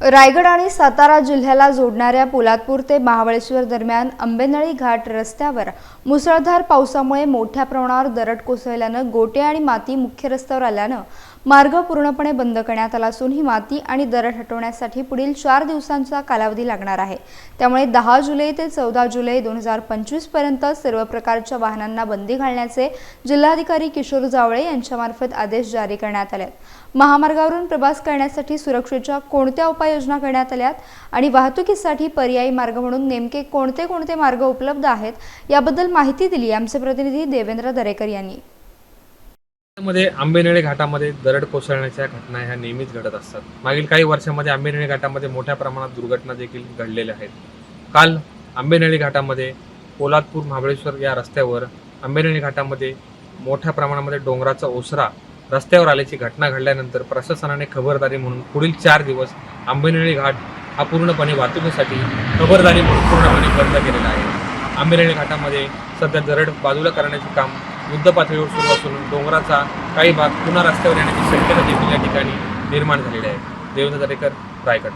रायगड आणि सातारा जिल्ह्याला जोडणाऱ्या पोलादपूर ते महाबळेश्वर दरम्यान आंबेनळी घाट रस्त्यावर मुसळधार पावसामुळे मोठ्या प्रमाणावर दरड कोसळल्यानं गोटे आणि माती मुख्य रस्त्यावर आल्यानं मार्ग पूर्णपणे बंद करण्यात आला असून ही माती आणि दरड हटवण्यासाठी पुढील चार दिवसांचा कालावधी लागणार आहे. त्यामुळे दहा जुलै ते चौदा जुलै दोन हजार पंचवीसपर्यंत सर्व प्रकारच्या वाहनांना बंदी घालण्याचे जिल्हाधिकारी किशोर जावळे यांच्यामार्फत आदेश जारी करण्यात आले. आहेत महामार्गावरून प्रवास करण्यासाठी सुरक्षेच्या कोणत्या उपाय उपाययोजना करण्यात आल्यात आणि वाहतुकीसाठी पर्यायी मार्ग म्हणून नेमके कोणते कोणते मार्ग उपलब्ध आहेत याबद्दल माहिती दिली आमचे प्रतिनिधी देवेंद्र दरेकर यांनी. मध्ये आंबेनेळे घाटामध्ये दरड कोसळण्याच्या घटना ह्या नेहमीच घडत असतात. मागील काही वर्षामध्ये आंबेनेळे घाटामध्ये मोठ्या प्रमाणात दुर्घटना देखील घडलेल्या आहेत. काल आंबेनळी घाटामध्ये पोलादपूर महाबळेश्वर या रस्त्यावर आंबेनळी घाटामध्ये मोठ्या प्रमाणामध्ये डोंगराचा ओसरा रस्त्यावर आल्याची घटना घडल्यानंतर प्रशासनाने खबरदारी म्हणून पुढील चार दिवस आंबेनळी घाट हा पूर्णपणे वाहतुकीसाठी खबरदारी म्हणून पूर्णपणे बंद केलेला आहे. आंबेनळी घाटामध्ये सध्या दरड बाजूला करण्याचे काम युद्ध पातळीवर सुरू असून डोंगराचा काही भाग पुन्हा रस्त्यावर येण्याची शक्यता देखील या ठिकाणी निर्माण झालेली आहे. देवेंद्र दरेकर रायगड.